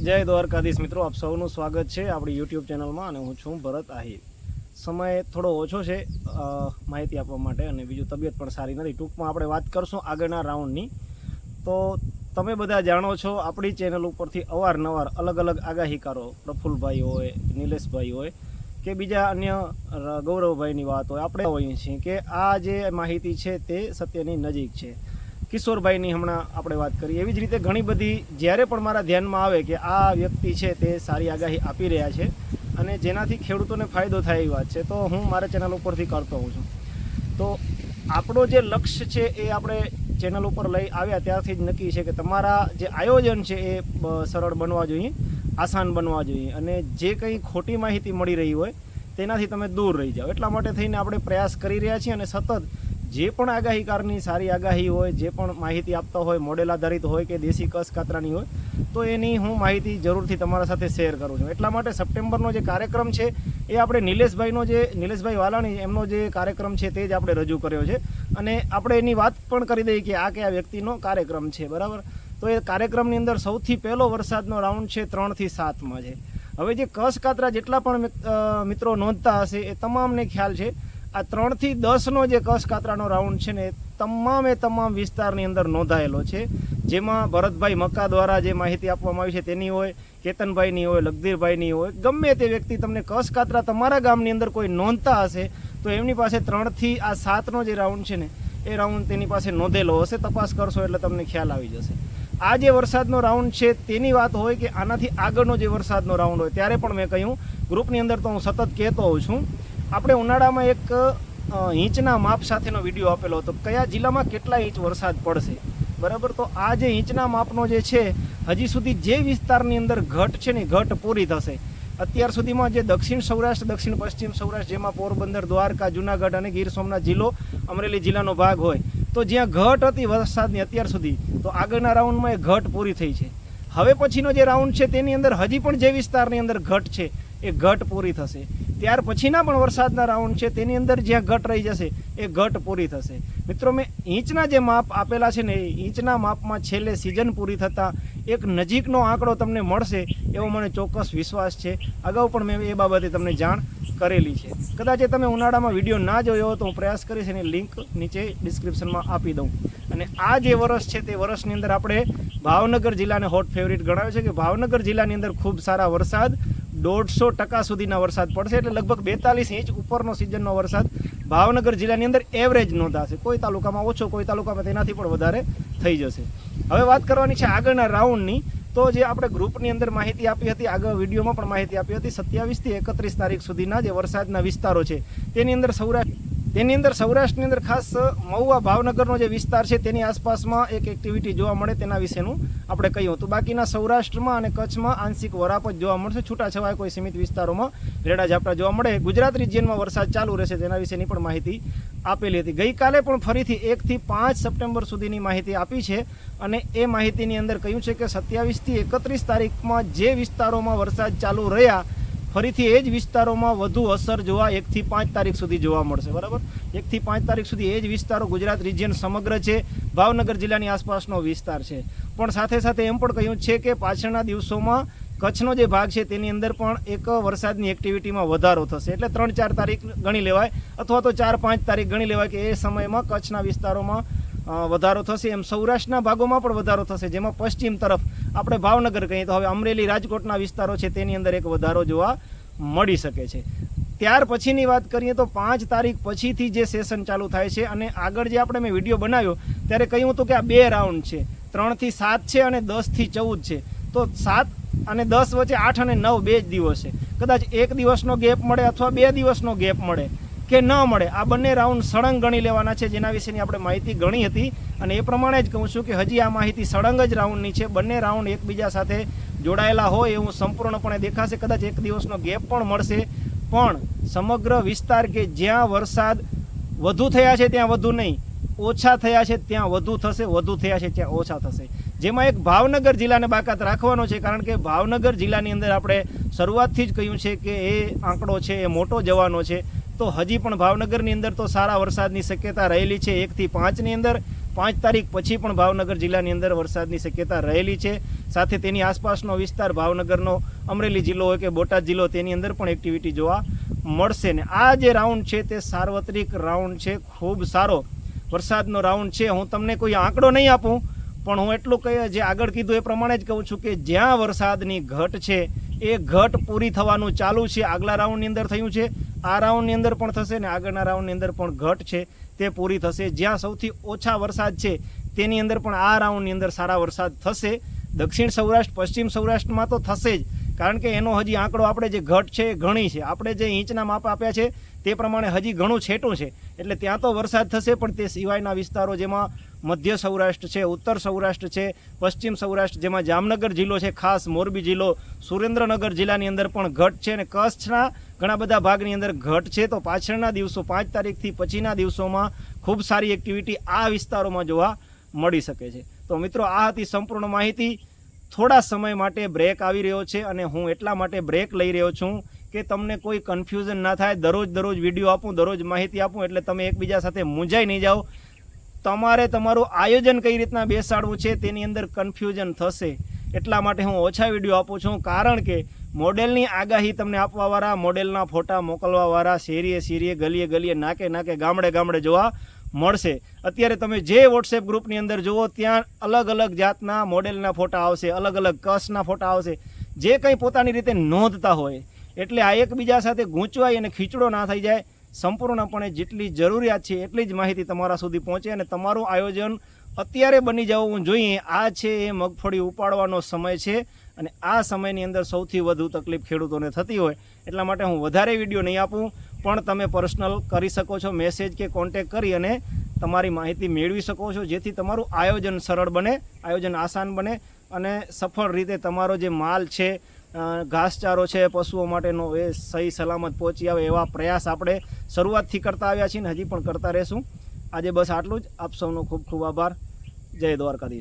જય દ્વારકાધીશ મિત્રો, આપ સૌનું સ્વાગત છે આપણી યુટ્યુબ ચેનલમાં અને હું છું ભરત આહિર. સમય થોડો ઓછો છે માહિતી આપવા માટે અને બીજું તબિયત પણ સારી નથી. ટૂંકમાં આપણે વાત કરશું આગળના રાઉન્ડની. તો તમે બધા જાણો છો, આપણી ચેનલ ઉપરથી અવારનવાર અલગ અલગ આગાહીકારો, પ્રફુલભાઈ હોય, નિલેશભાઈ હોય, કે બીજા અન્ય ગૌરવભાઈની વાત હોય, આપણે હોઈએ છીએ કે આ જે માહિતી છે તે સત્યની નજીક છે. કિશોરભાઈની હમણાં આપણે વાત કરીએ એવી જ રીતે ઘણી બધી જ્યારે પણ મારા ધ્યાનમાં આવે કે આ વ્યક્તિ છે તે સારી આગાહી આપી રહ્યા છે અને જેનાથી ખેડૂતોને ફાયદો થાય એવી વાત છે, તો હું મારા ચેનલ ઉપરથી કરતો હોઉં છું. તો આપણો જે લક્ષ્ય છે એ આપણે ચેનલ ઉપર લઈ આવ્યા ત્યારથી જ નક્કી છે કે તમારા જે આયોજન છે એ સરળ બનવા જોઈએ, આસાન બનવા જોઈએ અને જે કંઈ ખોટી માહિતી મળી રહી હોય તેનાથી તમે દૂર રહી જાઓ. એટલા માટે થઈને આપણે પ્રયાસ કરી રહ્યા છીએ અને સતત જે પણ આગાહીકારની સારી આગાહી હોય, જે પણ માહિતી આપતા હોય, મોડેલ આધારિત હોય કે દેશી કસ કાતરાની હોય, તો એની હું માહિતી જરૂરથી તમારા સાથે શેર કરું છું. એટલા માટે સપ્ટેમ્બરનો જે કાર્યક્રમ છે, એ આપણે નિલેશભાઈનો જે, નિલેશભાઈ વાલાણી, એમનો જે કાર્યક્રમ છે, તે જ આપણે રજૂ કર્યો છે. અને આપણે એની વાત પણ કરી દઈએ કે આ કયા વ્યક્તિનો કાર્યક્રમ છે, બરાબર? તો એ કાર્યક્રમની અંદર સૌથી પહેલો વરસાદનો રાઉન્ડ છે ત્રણથી સાતમાં છે. હવે જે કસ કાતરા જેટલા પણ મિત્રો નોંધતા હશે, એ તમામને ખ્યાલ છે આ ત્રણથી દસનો જે કસ કાતરાનો રાઉન્ડ છે ને તમામે તમામ વિસ્તારની અંદર નોંધાયેલો છે. જેમાં ભરતભાઈ મક્કા દ્વારા જે માહિતી આપવામાં આવી છે તેની હોય, કેતનભાઈની હોય, લગધીરભાઈની હોય, ગમે તે વ્યક્તિ તમને કસ કાતરા તમારા ગામની અંદર કોઈ નોંધતા હશે, તો એમની પાસે ત્રણથી આ સાતનો જે રાઉન્ડ છે ને, એ રાઉન્ડ તેની પાસે નોંધેલો હશે. તપાસ કરશો એટલે તમને ખ્યાલ આવી જશે. આ જે વરસાદનો રાઉન્ડ છે તેની વાત હોય કે આનાથી આગળનો જે વરસાદનો રાઉન્ડ હોય, ત્યારે પણ મેં કહ્યું ગ્રુપની અંદર તો હું સતત કહેતો હોઉં છું. આપણે ઉનાળામાં એક ઇંચના માપ સાથેનો વીડિયો આપેલો હતો. કયા જિલ્લામાં કેટલા ઇંચ વરસાદ પડશે? બરાબર? તો આ જે ઇંચના માપનો જે છે, હજી સુધી જે વિસ્તારની અંદર ઘટ છે ને ઘટ પૂરી થશે. અત્યાર સુધીમાં જે દક્ષિણ સૌરાષ્ટ્ર, દક્ષિણ પશ્ચિમ સૌરાષ્ટ્ર જેમાં પોરબંદર, દ્વારકા, જુનાગઢ અને ગીર સોમનાથ જિલ્લો અમરેલી જિલ્લાનો ભાગ હોય, તો જ્યાં ઘટ હતી વરસાદની અત્યાર સુધી, તો આગળના રાઉન્ડમાં એ ઘટ પૂરી થઈ છે. હવે પછીનો જે રાઉન્ડ છે તેની અંદર હજી પણ જે વિસ્તારની અંદર ઘટ છે, એ ઘટ પૂરી થશે. ત્યાર પછીના પણ વરસાદના રાઉન્ડ છે, તેની અંદર જ્યાં ઘટ રહી જશે, એ ઘટ પૂરી થશે. મિત્રો, મેં ઇંચના જે માપ આપેલા છે ને, એ ઇંચના માપમાં છેલ્લે સિઝન પૂરી થતાં એક નજીકનો આંકડો તમને મળશે એવો મને ચોક્કસ વિશ્વાસ છે. અગાઉ પણ મેં એ બાબતે તમને જાણ કરેલી છે. કદાચ એ તમે ઉનાળામાં વીડિયો ના જોયો હોય તો હું પ્રયાસ કરીશ એની લિંક નીચે ડિસ્ક્રિપ્શનમાં આપી દઉં. અને આ જે વર્ષ છે, તે વર્ષની અંદર આપણે ભાવનગર જિલ્લાને હોટ ફેવરિટ ગણાવ્યો છે કે ભાવનગર જિલ્લાની અંદર ખૂબ સારા વરસાદ દોઢસો ટકા સુધીના વરસાદ પડશે એટલે લગભગ બેતાલીસ ઇંચ ઉપરનો સિઝનનો વરસાદ ભાવનગર જિલ્લાની અંદર એવરેજ નોંધાશે. કોઈ તાલુકામાં ઓછો, કોઈ તાલુકામાં તેનાથી પણ વધારે થઈ જશે. હવે વાત કરવાની છે આગળના રાઉન્ડની. તો જે આપણે ગ્રુપની અંદર માહિતી આપી હતી, આગળ વિડીયોમાં પણ માહિતી આપી હતી, સત્યાવીસથી એકત્રીસ તારીખ સુધીના જે વરસાદના વિસ્તારો છે, તેની અંદર સૌરાષ્ટ્ર તેની અંદર સૌરાષ્ટ્રની અંદર ખાસ મહુવા ભાવનગરનો જે વિસ્તાર છે તેની આસપાસમાં એક એક્ટિવિટી જોવા મળે તેના વિશેનું આપણે કહ્યું હતું બાકીના સૌરાષ્ટ્રમાં અને કચ્છમાં આંશિક વરાપ જ જોવા મળશે. છૂટાછવાયા કોઈ સીમિત વિસ્તારોમાં રેડા ઝાપટા જોવા મળે. ગુજરાત રિજિયનમાં વરસાદ ચાલુ રહેશે તેના વિશેની પણ માહિતી આપેલી હતી. ગઈકાલે પણ ફરીથી એકથી પાંચ સપ્ટેમ્બર સુધીની માહિતી આપી છે અને એ માહિતીની અંદર કહ્યું છે કે સત્યાવીસથી એકત્રીસ તારીખમાં જે વિસ્તારોમાં વરસાદ ચાલુ રહ્યા ફરીથી એ જ વિસ્તારોમાં વધુ અસર જોવા એકથી પાંચ તારીખ સુધી જોવા મળશે, બરાબર? એકથી પાંચ તારીખ સુધી એ જ વિસ્તારો ગુજરાત રિજિયન સમગ્ર છે, ભાવનગર જિલ્લાની આસપાસનો વિસ્તાર છે. પણ સાથે સાથે એમ પણ કહ્યું છે કે પાછળના દિવસોમાં કચ્છનો જે ભાગ છે તેની અંદર પણ એક વરસાદની એક્ટિવિટીમાં વધારો થશે. એટલે ત્રણ ચાર તારીખ ગણી લેવાય અથવા તો ચાર પાંચ તારીખ ગણી લેવાય કે એ સમયમાં કચ્છના વિસ્તારોમાં વધારો થશે. એમ સૌરાષ્ટ્રના ભાગોમાં પણ વધારો થશે. જેમાં પશ્ચિમ તરફ આપણે ભાવનગર કહીએ તો હવે અમરેલી, રાજકોટના વિસ્તારો છે તેની અંદર એક વધારો જોવા મળી શકે છે. ત્યાર પછીની વાત કરીએ તો પાંચ તારીખ પછીથી જે સેશન ચાલુ થાય છે અને આગળ જે આપણે મેં વીડિયો બનાવ્યો, ત્યારે કહ્યું હતું કે આ બે રાઉન્ડ છે. ત્રણથી સાત છે અને દસથી ચૌદ છે. તો સાત અને દસ વચ્ચે આઠ અને નવ બે જ દિવસ છે. કદાચ એક દિવસનો ગેપ મળે અથવા બે દિવસનો ગેપ મળે. કે ન મળે. આ બંને રાઉન્ડ સળંગ ગણી લેવાના છે, જેના વિશેની આપણે માહિતી ગણી હતી. અને એ પ્રમાણે જ કહું છું કે હજી આ માહિતી સળંગ જ રાઉન્ડની છે. બંને રાઉન્ડ એકબીજા સાથે જોડાયેલા હોય એવું સંપૂર્ણપણે દેખાશે. કદાચ એક દિવસનો ગેપ પણ મળશે. પણ સમગ્ર વિસ્તાર કે જ્યાં વરસાદ વધુ થયા છે, ત્યાં વધુ નહીં. ઓછા થયા છે, ત્યાં વધુ થશે, વધુ થયા છે, ત્યાં ઓછા થશે. જેમાં એક ભાવનગર જિલ્લાને બાકાત રાખવાનો છે, કારણ કે ભાવનગર જિલ્લાની અંદર આપણે શરૂઆતથી જ કહ્યું છે કે એ આંકડો છે, એ મોટો જવાનો છે. તો હજી પણ ભાવનગરની અંદર તો સારા વરસાદની શક્યતા રહેલી છે એકથી પાંચની અંદર. પાંચ તારીખ પછી પણ ભાવનગર જિલ્લાની અંદર વરસાદની શક્યતા રહેલી છે. સાથે તેની આસપાસનો વિસ્તાર ભાવનગરનો, અમરેલી જિલ્લો હોય કે બોટાદ જિલ્લો, તેની અંદર પણ એક્ટિવિટી જોવા મળશે ને આ જે રાઉન્ડ છે તે સાર્વત્રિક રાઉન્ડ છે. ખૂબ સારો વરસાદનો રાઉન્ડ છે. હું તમને કોઈ આંકડો નહીં આપું, પણ હું એટલું કહી, જે આગળ કીધું એ પ્રમાણે જ કહું છું કે જ્યાં વરસાદની ઘટ છે, એ ઘટ પૂરી થવાનું ચાલુ છે. આગલા રાઉન્ડની અંદર થયું છે. આ રાઉન્ડની અંદર પણ થશે ને આગળના રાઉન્ડની અંદર પણ ઘટ છે, તે પૂરી થશે. જ્યાં સૌથી ઓછા વરસાદ છે, તેની અંદર પણ આ રાઉન્ડની અંદર સારા વરસાદ થશે. દક્ષિણ સૌરાષ્ટ્ર, પશ્ચિમ સૌરાષ્ટ્રમાં તો થશે જ, કારણ કે એનો હજી આંકડો આપણે જે ઘટ છે એ ઘણી છે. આપણે જે ઇંચના માપ આપ્યા છે, તે પ્રમાણે હજી ઘણું છેટું છે. એટલે ત્યાં તો વરસાદ થશે, પણ તે સિવાયના વિસ્તારો જેમાં મધ્ય સૌરાષ્ટ્ર છે, ઉત્તર સૌરાષ્ટ્ર છે, પશ્ચિમ સૌરાષ્ટ્ર જેમાં જામનગર જિલ્લો છે, ખાસ મોરબી જિલ્લો, સુરેન્દ્રનગર જિલ્લાની અંદર પણ ઘટ છે અને કચ્છના ઘણા બધા ભાગની અંદર ઘટ છે. તો પાછળના દિવસો, પાંચ તારીખથી પછીના દિવસોમાં ખૂબ સારી એક્ટિવિટી આ વિસ્તારોમાં જોવા મળી શકે છે. તો મિત્રો, આ હતી સંપૂર્ણ માહિતી. થોડા સમય માટે બ્રેક આવી રહ્યો છે અને હું એટલા માટે બ્રેક લઈ રહ્યો છું કે તમને કોઈ કન્ફ્યુઝન ના થાય. દરરોજ દરરોજ વીડિયો આપું, દરરોજ માહિતી આપું, એટલે તમે એકબીજા સાથે મૂંઝાઈ નહીં જાઓ. તમારે તમારું આયોજન કઈ રીતના બેસાડવું છે, તેની અંદર કન્ફ્યુઝન થશે. એટલા માટે હું ઓછા વીડિયો આપું છું, કારણ કે મોડેલની આગાહી તમને આપવાવાળા, મોડેલના ફોટા મોકલવાવાળા શેરીએ શેરીએ, ગલીએ ગલીએ, નાકે નાકે, ગામડે ગામડે જોવા મળશે. અત્યારે તમે જે વોટ્સએપ ગ્રુપની અંદર જુઓ, ત્યાં અલગ અલગ જાતના મોડેલના ફોટા આવશે, અલગ અલગ કસના ફોટા આવશે. જે કંઈ પોતાની રીતે નોંધતા હોય, એટલે આ એકબીજા સાથે ગૂંચવાય અને ખીચડો ના થઈ જાય, સંપૂર્ણપણે જેટલી જરૂરિયાત છે, એટલી જ માહિતી તમારા સુધી પહોંચે અને તમારું આયોજન અત્યારે બની જવું જોઈએ. આ છે એ મગફળી ઉપાડવાનો સમય છે અને આ સમયની અંદર સૌથી વધુ તકલીફ ખેડૂતોને થતી હોય એટલા માટે હું વધારે વીડિયો નહીં આપું. પણ તમે પર્સનલ કરી શકો છો, મેસેજ કે કોન્ટેક કરી અને તમારી માહિતી મેળવી શકો છો, જેથી તમારું આયોજન સરળ બને, આયોજન આસાન બને અને સફળ રીતે તમારો જે માલ છે ઘાસચારો છે, પશુઓ માટેનો એ સહી સલામત પહોંચી આવે એવા પ્રયાસ આપણે શરૂઆતથી કરતા આવ્યા છીએ ને હજી પણ કરતા રહેશું. આજે બસ આટલું જ. આપ સૌનો ખૂબ ખૂબ આભાર. જય દ્વારકાધીશ.